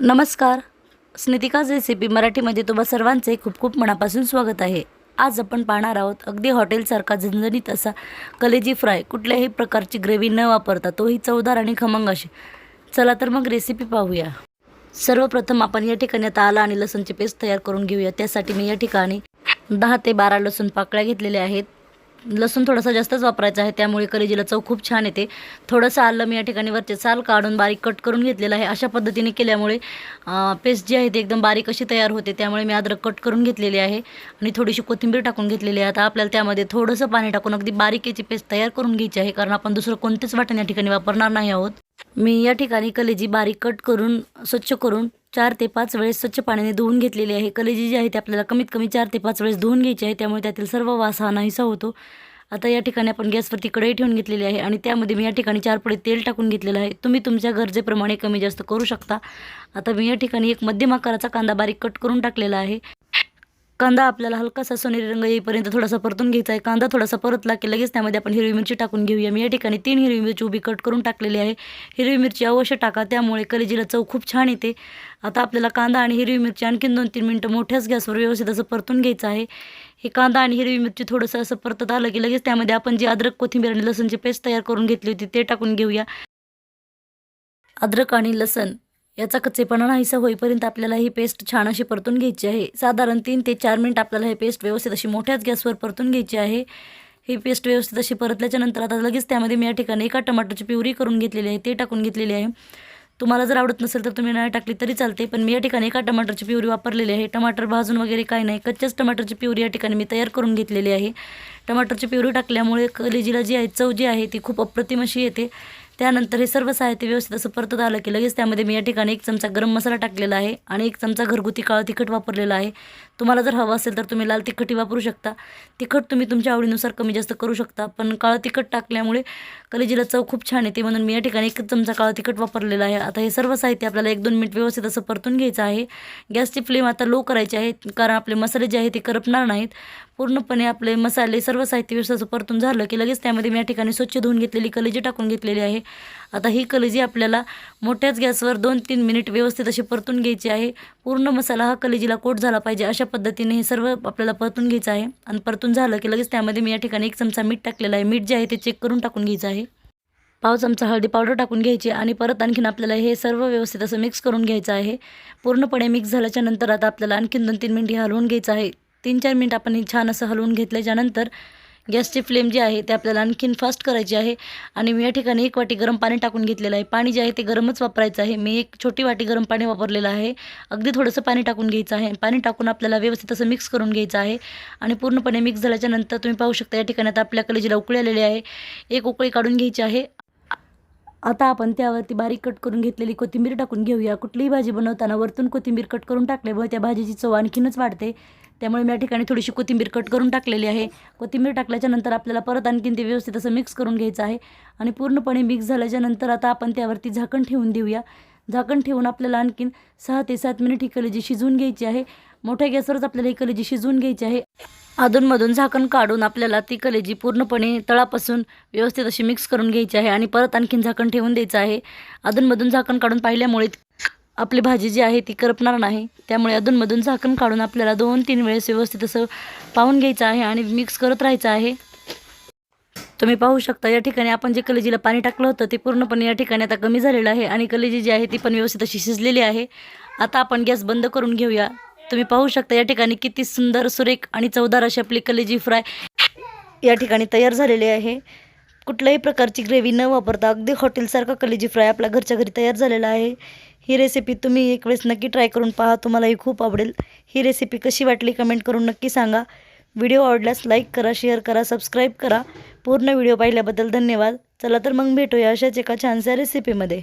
नमस्कार. स्नितिकाज रेसिपी मराठीमध्ये तुम्हा सर्वांचे खूप खूप मनापासून स्वागत आहे. आज आपण पाहणार आहोत अगदी हॉटेलसारखा झणझणीत असा कलेजी फ्राय कुठल्याही प्रकारची ग्रेव्ही न वापरता तोही चवदार आणि खमंग अशी. चला तर मग रेसिपी पाहूया. सर्वप्रथम आपण या ठिकाणी आता आला आणि लसूणची पेस्ट तयार करून घेऊया. त्यासाठी मी या ठिकाणी दहा ते बारा लसूण पाकळ्या घेतलेल्या आहेत. लसूण थोडासा जास्तच वापरायचा आहे त्यामुळे कलेजीला चव खूप छान येते. थोडंसं आलं मी या ठिकाणी वरचे साल काढून बारीक कट करून घेतलेलं आहे. अशा पद्धतीने केल्यामुळे पेस्ट जी आहे ती एकदम बारीक अशी तयार होते त्यामुळे मी अद्रक कट करून घेतलेली आहे आणि थोडीशी कोथिंबीर टाकून घेतलेली आहे. आता आपल्याला त्यामध्ये थोडंसं पाणी टाकून अगदी बारीक याची पेस्ट तयार करून घ्यायची आहे कारण आपण दुसरं कोणतेच वाटण या ठिकाणी वापरणार नाही आहोत. मी या ठिकाणी कलेजी बारीक कट करून स्वच्छ करून चार ते पाच वेळेस स्वच्छ पाण्याने धुवून घेतलेली आहे. कलेजी जी आहे ती आपल्याला कमीत कमी चार ते पाच वेळेस धुवून घ्यायची आहे. त्यामुळे त्यातील सर्व वास हा नाहीसा होतो. आता या ठिकाणी आपण गॅसवरती कढई ठेवून घेतलेली आहे आणि त्यामध्ये मी या ठिकाणी चार पुढे तेल टाकून घेतलेलं आहे. तुम्ही तुमच्या गरजेप्रमाणे कमी जास्त करू शकता. आता मी या ठिकाणी एक मध्यम आकाराचा कांदा बारीक कट करून टाकलेला आहे. कांदा आपल्याला हलकासा सोनेरी रंग येईपर्यंत थोडासा परतून घ्यायचा आहे. कांदा थोडासा परतला की लगेच त्यामध्ये आपण हिरवी मिरची टाकून घेऊया. मी या ठिकाणी तीन हिरवी मिरची उभी कट करून टाकलेली आहे. हिरवी मिरची अवश्य टाका त्यामुळे कलेजीला चव खूप छान येते. आता आपल्याला कांदा आणि हिरवी मिरची आणखीन दोन तीन मिनटं मोठ्याच गॅसवर व्यवस्थित असं परतून घ्यायचं आहे. हे कांदा आणि हिरवी मिरची थोडंसं असं परतत आलं की लगेच त्यामध्ये आपण जी अद्रक कोथिंबीर आणि लसूणची पेस्ट तयार करून घेतली होती ते टाकून घेऊया. अद्रक आणि लसण याचा कच्चेपणा नाहीसा होईपर्यंत आपल्याला ही पेस्ट छान अशी परतून घ्यायची आहे. साधारण तीन ते चार मिनिट आपल्याला हे पेस्ट व्यवस्थित अशी मोठ्याच गॅसवर परतून घ्यायची आहे. ही पेस्ट व्यवस्थित अशी परतल्याच्या नंतर आता लगेच त्यामध्ये मी या ठिकाणी एका टमाटरची प्युरी करून घेतलेली आहे. ते टाकून घेतलेली आहे. तुम्हाला जर आवडत नसेल तर तुम्ही नाही टाकली तरी चालते पण मी या ठिकाणी एका टमाटरची प्युरी वापरलेली आहे. टमाटर भाजून वगैरे काही नाही कच्च्याच टमाटरची प्युरी या ठिकाणी मी तयार करून घेतलेली आहे. टमाटरची प्युरी टाकल्यामुळे कलेजीला जी आहे चव जी आहे ती खूप अप्रतिम अशी येते. त्यानंतर हे सर्व साहित्य व्यवस्थित असं परतत आलं की लगेच त्यामध्ये मी या ठिकाणी एक चमचा गरम मसाला टाकलेला आहे आणि एक चमचा घरगुती काळं तिखट वापरलेला आहे. तुम्हाला जर हवं असेल तर तुम्ही लाल तिखटही वापरू शकता. तिखट तुम्ही तुमच्या आवडीनुसार कमी जास्त करू शकता पण काळं तिखट टाकल्यामुळे कलेजीला चव खूप छान येते म्हणून मी या ठिकाणी एक चमचा काळं तिखट वापरलेलं आहे. आता हे सर्व साहित्य आपल्याला एक दोन मिनिट व्यवस्थित असं परतून घ्यायचं आहे. गॅसची फ्लेम आता लो करायची आहे कारण आपले मसाले जे आहे ते करपणार नाहीत. पूर्णपणे आपले मसाले सर्व साहित्य व्यवस्थित असं परतून झालं की लगेच त्यामध्ये मी या ठिकाणी स्वच्छ धुवून घेतलेली कलेजी टाकून घेतलेली आहे. आता ही कलेजी आपल्याला मोठ्याच गॅसवर दोन तीन मिनिट व्यवस्थित अशी परतून घ्यायची आहे. पूर्ण मसाला हा कलेजीला कोट झाला पाहिजे अशा पद्धतीने हे सर्व आपल्याला परतून घ्यायचं आहे. आणि परतून झालं की लगेच त्यामध्ये मी या ठिकाणी एक चमचा मीठ टाकलेला आहे. मीठ जे आहे ते चेक करून टाकून घ्यायचं आहे. पाव चमचा हळदी पावडर टाकून घ्यायची आणि परत आणखीन आपल्याला हे सर्व व्यवस्थित असं मिक्स करून घ्यायचं आहे. पूर्णपणे मिक्स झाल्याच्यानंतर आता आपल्याला आणखीन दोन तीन मिनिट हलवून घ्यायचं आहे. तीन चार मिनिट आपण हे छान असं हलवून घेतल्याच्यानंतर गॅसची फ्लेम जी आहे ते आपल्याला आणखीन फास्ट करायची आहे. आणि मी या ठिकाणी एक वाटी गरम पाणी टाकून घेतलेलं आहे. पाणी जे आहे ते गरमच वापरायचं आहे. मी एक छोटी वाटी गरम पाणी वापरलेलं आहे. अगदी थोडंसं पाणी टाकून घ्यायचं आहे. पाणी टाकून आपल्याला व्यवस्थित असं मिक्स करून घ्यायचं आहे. आणि पूर्णपणे मिक्स झाल्याच्यानंतर तुम्ही पाहू शकता या ठिकाणी आता आपल्या कलेजीला उकळी आलेली आहे. एक उकळी काढून घ्यायची आहे. आता आपण त्यावरती बारीक कट करून घेतलेली कोथिंबीर टाकून घेऊया. कुठलीही भाजी बनवताना वरतून कोथिंबीर कट करून टाकल्यामुळे त्या भाजीची चव आणखीनच वाढते. त्यामुळे मी या ठिकाणी थोडीशी कोथिंबीर कट करून टाकलेली आहे. कोथिंबीर टाकल्याच्यानंतर आपल्याला परत आणखीन ते व्यवस्थित असं मिक्स करून घ्यायचं आहे. आणि पूर्णपणे मिक्स झाल्याच्यानंतर आता आपण त्यावरती झाकण ठेवून देऊया. झाकण ठेवून आपल्याला आणखीन सहा ते सात मिनिट ही कलेजी शिजवून घ्यायची आहे. मोठ्या गॅसवरच आपल्याला ही कलेजी शिजवून घ्यायची आहे. अधूनमधून झाकण काढून आपल्याला ती कलेजी पूर्णपणे तळापासून व्यवस्थित अशी मिक्स करून घ्यायची आहे. आणि परत आणखीन झाकण ठेवून द्यायचं आहे. अधूनमधून झाकण काढून पाहिल्यामुळे आपली भाजी जी आहे ती करपणार नाही. त्यामुळे अधूनमधून झाकण काढून आपल्याला दोन तीन वेळेस व्यवस्थित असं पाहून घ्यायचं आहे आणि मिक्स करत राहायचं आहे. तुम्ही पाहू शकता या ठिकाणी आपण जे कलेजीला पाणी टाकलं होतं ते पूर्णपणे या ठिकाणी आता कमी झालेलं आहे आणि कलेजी जी आहे ती पण व्यवस्थित अशी शिजलेली आहे. आता आपण गॅस बंद करून घेऊया. तुम्ही पाहू शकता या ठिकाणी किती सुंदर सुरेख आणि चवदार अशी आपली कलेजी फ्राय या ठिकाणी तयार झालेली आहे. कुठल्याही प्रकारची ग्रेव्ही न वापरता अगदी हॉटेलसारखा कलेजी फ्राय आपल्या घरच्या घरी तयार झालेला आहे. ही रेसिपी तुम्ही एक वेळेस नक्की ट्राय करून पहा तुम्हालाही खूप आवडेल. ही रेसिपी कशी वाटली कमेंट करून नक्की सांगा. व्हिडिओ आवडल्यास लाईक करा शेअर करा सबस्क्राईब करा. पूर्ण व्हिडिओ पाहिल्याबद्दल धन्यवाद. चला तर मग भेटूया अशाच एका छानशा रेसिपीमध्ये